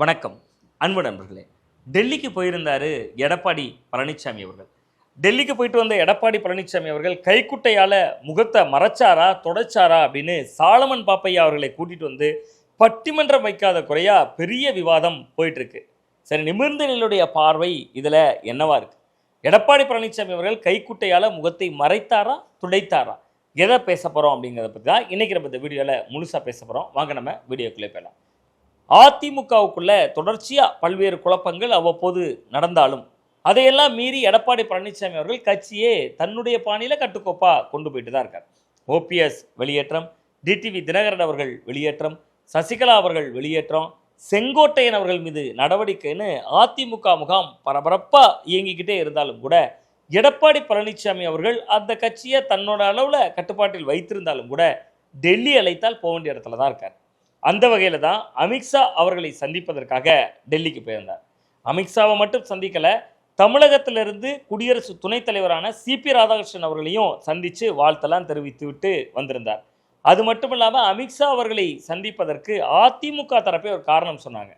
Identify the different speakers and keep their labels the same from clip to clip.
Speaker 1: வணக்கம். அன்பு நண்பர்களே டெல்லிக்கு போயிருந்தார் எடப்பாடி பழனிசாமி அவர்கள். டெல்லிக்கு போயிட்டு வந்த எடப்பாடி பழனிசாமி அவர்கள் கைக்குட்டையால் முகத்தை மறைச்சாரா தொடச்சாரா அப்படின்னு சாலமன் பாப்பையா அவர்களை கூட்டிகிட்டு வந்து பட்டிமன்றம் வைக்காத குறையா பெரிய விவாதம் போயிட்டுருக்கு. சரி நிமிர்ந்த பார்வை இதில் என்னவா இருக்கு? எடப்பாடி பழனிசாமி அவர்கள் கைக்குட்டையால் முகத்தை மறைத்தாரா துடைத்தாரா? எதை பேச போகிறோம் அப்படிங்கிறத பற்றி தான் இன்றைக்கி நம்ம இந்த வீடியோவில் முழுசாக பேச போகிறோம் வாங்க நம்ம வீடியோக்குள்ளே போயிடலாம். அதிமுகவுக்குள்ள தொடர்ச்சியாக பல்வேறு குழப்பங்கள் அவ்வப்போது நடந்தாலும் அதையெல்லாம் மீறி எடப்பாடி பழனிசாமி அவர்கள் கட்சியே தன்னுடைய பாணியில் கட்டுக்கோப்பாக கொண்டு போயிட்டு தான் இருக்கார். ஓபிஎஸ் வெளியேற்றம் டிடிவி தினகரன் அவர்கள் வெளியேற்றம் சசிகலா அவர்கள் வெளியேற்றம் செங்கோட்டையன் அவர்கள் மீது நடவடிக்கைன்னு அதிமுக முகாம் பரபரப்பாக இயங்கிக்கிட்டே இருந்தாலும் கூட எடப்பாடி பழனிசாமி அவர்கள் அந்த கட்சியை தன்னோட அளவில் கட்டுப்பாட்டில் வைத்திருந்தாலும் கூட டெல்லி அழைத்தால் போக வேண்டிய இடத்துல தான் இருக்கார். அந்த வகையில் தான் அமித்ஷா அவர்களை சந்திப்பதற்காக டெல்லிக்கு போயிருந்தார். அமித்ஷாவை மட்டும் சந்திக்கலை தமிழகத்திலிருந்து குடியரசு துணைத் தலைவரான சிபி ராதாகிருஷ்ணன் அவர்களையும் சந்தித்து வாழ்த்தெல்லாம் தெரிவித்து விட்டு வந்திருந்தார். அது மட்டும் இல்லாமல் அமித்ஷா அவர்களை சந்திப்பதற்கு அதிமுக தரப்பே ஒரு காரணம் சொன்னாங்க.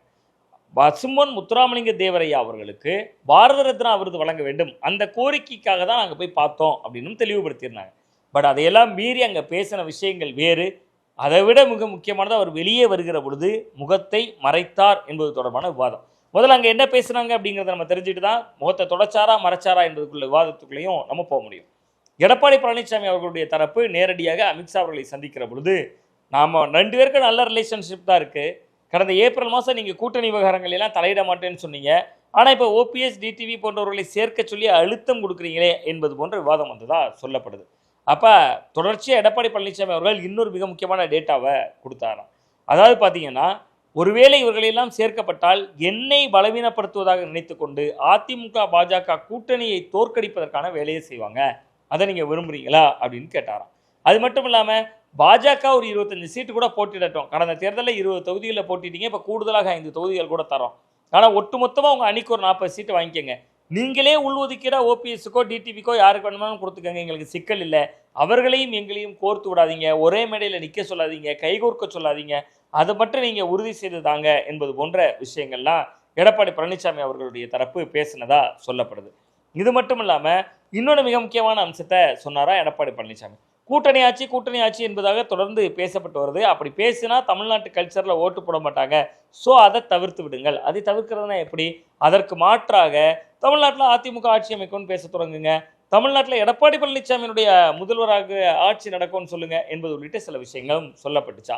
Speaker 1: சிம்மன் முத்துராமலிங்க தேவரையா அவர்களுக்கு பாரத ரத்னா விருது வழங்க வேண்டும். அந்த கோரிக்கைக்காக தான் நாங்கள் போய் பார்த்தோம் அப்படின்னு தெளிவுபடுத்தியிருந்தாங்க. பட் அதையெல்லாம் மீறி அங்கே பேசின விஷயங்கள் வேறு. அதை விட மிக முக்கியமானது அவர் வெளியே வருகிற பொழுது முகத்தை மறைத்தார் என்பது தொடர்பான விவாதம். முதல்ல அங்கே என்ன பேசுனாங்க அப்படிங்கிறத நம்ம தெரிஞ்சுட்டு தான் முகத்தை தொடச்சாரா மறைச்சாரா என்பதுக்குள்ள விவாதத்துக்குள்ளேயும் நம்ம போக முடியும். எடப்பாடி பழனிசாமி அவர்களுடைய தரப்பு நேரடியாக அமித்ஷா அவர்களை சந்திக்கிற பொழுது நாம் ரெண்டு பேருக்கும் நல்ல ரிலேஷன்ஷிப் தான் இருக்குது கடந்த ஏப்ரல் மாதம் நீங்கள் கூட்டணி விவகாரங்கள் எல்லாம் தலையிட மாட்டேன்னு சொன்னீங்க. ஆனால் இப்போ ஓபிஎஸ் டிடிவி போன்றவர்களை சேர்க்க சொல்லி அழுத்தம் கொடுக்குறீங்களே என்பது போன்ற விவாதம் வந்ததாக சொல்லப்படுது. அப்போ தொடர்ச்சியாக எடப்பாடி பழனிசாமி அவர்கள் இன்னொரு மிக முக்கியமான டேட்டாவை கொடுத்தாராம். அதாவது பார்த்தீங்கன்னா ஒருவேளை இவர்களெல்லாம் சேர்க்கப்பட்டால் என்னை பலவீனப்படுத்துவதாக நினைத்துக்கொண்டு அதிமுக பாஜக கூட்டணியை தோற்கடிப்பதற்கான வேலையை செய்வாங்க. அதை நீங்கள் விரும்புகிறீங்களா அப்படின்னு கேட்டாராம். அது மட்டும் இல்லாமல் பாஜக ஒரு இருபத்தஞ்சு சீட்டு கூட போட்டிடட்டும். கடந்த தேர்தலில் இருபது தொகுதிகளில் போட்டிட்டீங்க இப்போ கூடுதலாக ஐந்து தொகுதிகள் கூட தரோம். ஆனால் ஒட்டுமொத்தமாக உங்கள் அணிக்கு ஒரு நாற்பது சீட்டு வாங்கிக்கோங்க. நீங்களே உள்ஒதுக்கீட ஓபிஎஸ்க்கோ டிடிவிக்கோ யாருக்கு வேணுமாலும் கொடுத்துக்கங்க. எங்களுக்கு சிக்கல் இல்லை. அவர்களையும் எங்களையும் கோர்த்து விடாதீங்க. ஒரே மேடையில் நிற்க சொல்லாதீங்க. கைகோர்க்க சொல்லாதீங்க. அதை மட்டும் நீங்கள் உறுதி செய்து தாங்க என்பது போன்ற விஷயங்கள்லாம் எடப்பாடி பழனிசாமி அவர்களுடைய தரப்பு பேசினதா சொல்லப்படுது. இது மட்டும் இல்லாமல் இன்னொரு மிக முக்கியமான அம்சத்தை சொன்னாரா எடப்பாடி பழனிசாமி கூட்டணி ஆட்சி கூட்டணி ஆட்சி என்பதாக தொடர்ந்து பேசப்பட்டு வருது. அப்படி பேசினா தமிழ்நாட்டு கல்ச்சரில் ஓட்டு போட மாட்டாங்க. ஸோ அதை தவிர்த்து விடுங்கள். அதை தவிர்க்கிறதுனா எப்படி? அதற்கு மாற்றாக தமிழ்நாட்டில் அதிமுக ஆட்சி அமைக்கும்னு பேச தொடங்குங்க. தமிழ்நாட்டில் எடப்பாடி பழனிசாமியினுடைய முதல்வராக ஆட்சி நடக்கும்னு சொல்லுங்க என்பது உள்ளிட்ட சில விஷயங்களும் சொல்லப்பட்டுச்சா.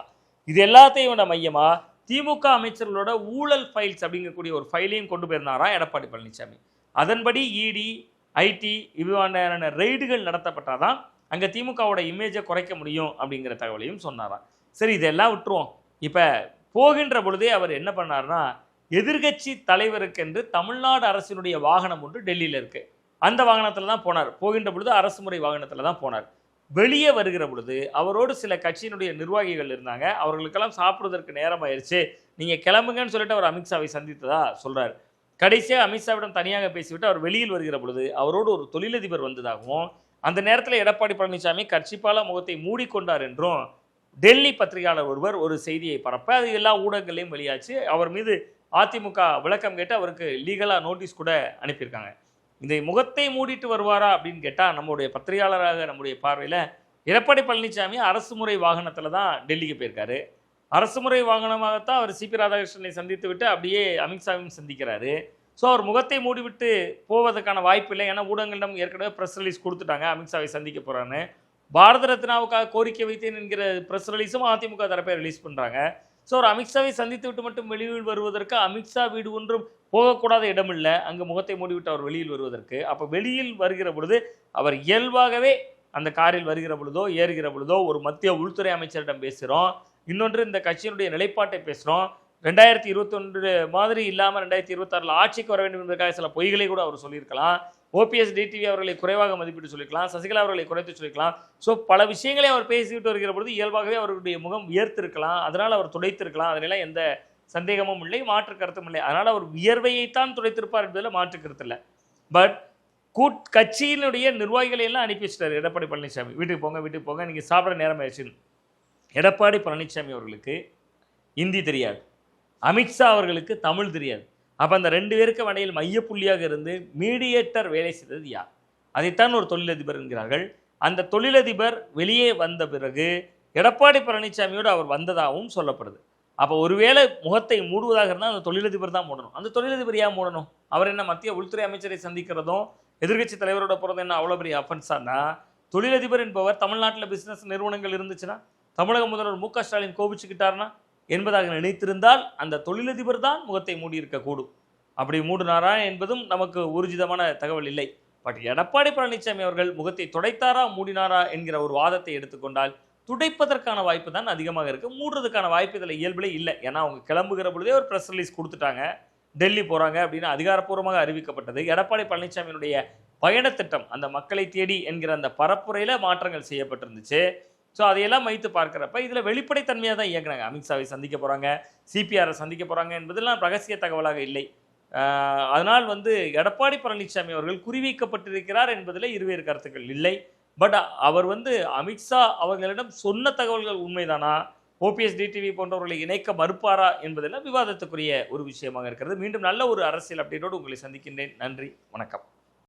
Speaker 1: இது எல்லாத்தையும் விட மையமாக திமுக அமைச்சர்களோட ஊழல் ஃபைல்ஸ் அப்படிங்கக்கூடிய ஒரு ஃபைலையும் கொண்டு போயிருந்தாரா எடப்பாடி பழனிசாமி? அதன்படி இடி ஐடி இவ்வாறான ரெய்டுகள் நடத்தப்பட்டாதான் அங்கே திமுகவோட இமேஜை குறைக்க முடியும் அப்படிங்கிற தகவலையும் சொன்னாராம் சரி இதெல்லாம் விட்டுருவோம். இப்போ போகின்ற பொழுதே அவர் என்ன பண்ணார்னா எதிர்கட்சி தலைவருக்கென்று தமிழ்நாடு அரசினுடைய வாகனம் ஒன்று டெல்லியில் இருக்கு. அந்த வாகனத்தில் தான் போனார். போகின்ற பொழுது அரசு முறை வாகனத்தில் தான் போனார். வெளியே வருகிற பொழுது அவரோடு சில கட்சியினுடைய நிர்வாகிகள் இருந்தாங்க. அவர்களுக்கெல்லாம் சாப்பிடுவதற்கு நேரம் ஆயிடுச்சு நீங்கள் கிளம்புங்கன்னு சொல்லிட்டு அவர் அமித்ஷாவை சந்தித்ததா சொல்கிறார் கடைசியாக அமித்ஷாவிடம் தனியாக பேசிவிட்டு அவர் வெளியில் வருகிற பொழுது அவரோடு ஒரு தொழிலதிபர் வந்ததாகவும் அந்த நேரத்தில் எடப்பாடி பழனிசாமி கட்சிப்பால முகத்தை மூடிக்கொண்டார் என்றும் டெல்லி பத்திரிகையாளர் ஒருவர் ஒரு செய்தியை பரப்ப அது எல்லா ஊடகங்களையும் வெளியாச்சு. அவர் மீது அதிமுக விளக்கம் கேட்டு அவருக்கு லீகலாக நோட்டீஸ் கூட அனுப்பியிருக்காங்க. இந்த முகத்தை மூடிட்டு வருவாரா அப்படின்னு கேட்டால் நம்முடைய பத்திரிகையாளராக நம்முடைய பார்வையில் எடப்பாடி பழனிசாமி அரசு முறை வாகனத்தில் தான் டெல்லிக்கு போயிருக்காரு. அரசு முறை வாகனமாகத்தான் அவர் சிபி ராதாகிருஷ்ணனை சந்தித்து விட்டு அப்படியே அமித்ஷாவையும் சந்திக்கிறாரு. ஸோ அவர் முகத்தை மூடிவிட்டு போவதற்கான வாய்ப்பு இல்லை. ஏன்னா ஊடகங்களிடம் ஏற்கனவே ப்ரெஸ் ரிலீஸ் கொடுத்துட்டாங்க அமித்ஷாவை சந்திக்க போகிறான்னு பாரத ரத்னாவுக்காக கோரிக்கை வைத்தேன் என்கிற ப்ரெஸ் ரிலீஸும் அதிமுக தரப்பை ரிலீஸ் பண்ணுறாங்க ஸோ ஒரு அமித்ஷாவை சந்தித்து விட்டு மட்டும் வெளியில் வருவதற்கு அமித்ஷா வீடு ஒன்றும் போகக்கூடாத இடமில்லை. அங்கு அங்கே முகத்தை மூடிவிட்டு அவர் வெளியில் வருவதற்கு. அப்போ வெளியில் வருகிற பொழுது அவர் இயல்பாகவே அந்த காரில் வருகிற பொழுதோ ஏறுகிற பொழுதோ ஒரு மத்திய உள்துறை அமைச்சரிடம் பேசுகிறோம். இன்னொன்று இந்த கட்சியினுடைய நிலைப்பாட்டை பேசுகிறோம். ரெண்டாயிரத்தி இருபத்தொன்று மாதிரி இல்லாமல் ரெண்டாயிரத்தி இருபத்தாறில் ஆட்சிக்கு வர வேண்டும் என்பதற்காக சில பொய்களை கூட அவர் சொல்லியிருக்கலாம். ஓபிஎஸ் டிடிவி அவர்களை குறைவாக மதிப்பிட்டு சொல்லியிருக்கலாம். சசிகலா அவர்களை குறைத்து சொல்லியிருக்கலாம். ஸோ பல விஷயங்களை அவர் பேசிவிட்டு வருகிற பொழுது இயல்பாகவே அவருடைய முகம் உயர்த்திருக்கலாம். அதனால் அவர் துடைத்திருக்கலாம். அதனால எந்த சந்தேகமும் இல்லை மாற்று கருத்தும் இல்லை. அதனால் அவர் வியர்வையைத்தான் துடைத்திருப்பார் என்பதில் மாற்று கருத்து இல்லை. பட் கூட் கட்சியினுடைய நிர்வாகிகளை எல்லாம் அனுப்பி வச்சிட்டார் எடப்பாடி பழனிசாமி. வீட்டுக்கு போங்க வீட்டுக்கு போங்க. நீங்கள் சாப்பிட நேரம் ஆயிடுச்சு எடப்பாடி பழனிசாமி அவர்களுக்கு இந்தி தெரியாது. அமித்ஷா அவர்களுக்கு தமிழ் தெரியாது. அப்போ அந்த ரெண்டு பேருக்கு இடையில் மையப்புள்ளியாக இருந்து மீடியேட்டர் வேலை செய்தது யார்? அதைத்தான் ஒரு தொழிலதிபர் என்கிறார்கள். அந்த தொழிலதிபர் வெளியே வந்த பிறகு எடப்பாடி பழனிசாமியோடு அவர் வந்ததாகவும் சொல்லப்படுது. அப்போ ஒருவேளை முகத்தை மூடுவதாக இருந்தால் அந்த தொழிலதிபர் தான் மூடணும். அந்த தொழிலதிபர் ஏன் மூடணும்? அவர் என்ன மத்திய உள்துறை அமைச்சரை சந்திக்கிறதும் எதிர்க்கட்சி தலைவரோட போகிறது என்ன அவ்வளோ பெரிய அஃபன்ஸானா தொழிலதிபர் என்பவர் தமிழ்நாட்டில் பிஸ்னஸ் நிறுவனங்கள் இருந்துச்சுன்னா தமிழக முதல்வர் மு க ஸ்டாலின் கோபிச்சுக்கிட்டாருன்னா என்பதாக நினைத்திருந்தால் அந்த தொழிலதிபர் தான் முகத்தை மூடியிருக்கக்கூடும். அப்படி மூடினாரா என்பதும் நமக்கு ஊர்ஜிதமான தகவல் இல்லை. பட் எடப்பாடி பழனிசாமி அவர்கள் முகத்தை துடைத்தாரா மூடினாரா என்கிற ஒரு வாதத்தை எடுத்துக்கொண்டால் துடைப்பதற்கான வாய்ப்பு தான் அதிகமாக இருக்குது மூடுறதுக்கான வாய்ப்பு இதில் இயல்பிலே இல்லை. ஏன்னா அவங்க கிளம்புகிற பொழுதே ஒரு ப்ரெஸ் ரிலீஸ் கொடுத்துட்டாங்க. டெல்லி போகிறாங்க அப்படின்னு அதிகாரப்பூர்வமாக அறிவிக்கப்பட்டது. எடப்பாடி பழனிசாமியினுடைய பயணத்திட்டம் அந்த மக்களை தேடி என்கிற அந்த பரப்புரையில் மாற்றங்கள் செய்யப்பட்டிருந்துச்சு. ஸோ அதையெல்லாம் வைத்து பார்க்குறப்ப இதில் வெளிப்படைத்தன்மையாக தான் இயக்குனாங்க அமித்ஷாவை சந்திக்க போகிறாங்க சிபிஆரை சந்திக்க போகிறாங்க என்பதெல்லாம் ரகசிய தகவலாக இல்லை. அதனால் வந்து எடப்பாடி பழனிசாமி அவர்கள் குறிவைக்கப்பட்டிருக்கிறார் என்பதில் இருவேறு கருத்துக்கள் இல்லை. பட் அவர் வந்து அமித்ஷா அவர்களிடம் சொன்ன தகவல்கள் உண்மைதானா? ஓபிஎஸ் டிடிவி போன்றவர்களை இணைக்க மறுப்பாரா என்பதெல்லாம் விவாதத்துக்குரிய ஒரு விஷயமாக இருக்கிறது. மீண்டும் நல்ல ஒரு அரசியல் அப்டேட்டோடு உங்களை சந்திக்கின்றேன். நன்றி வணக்கம்.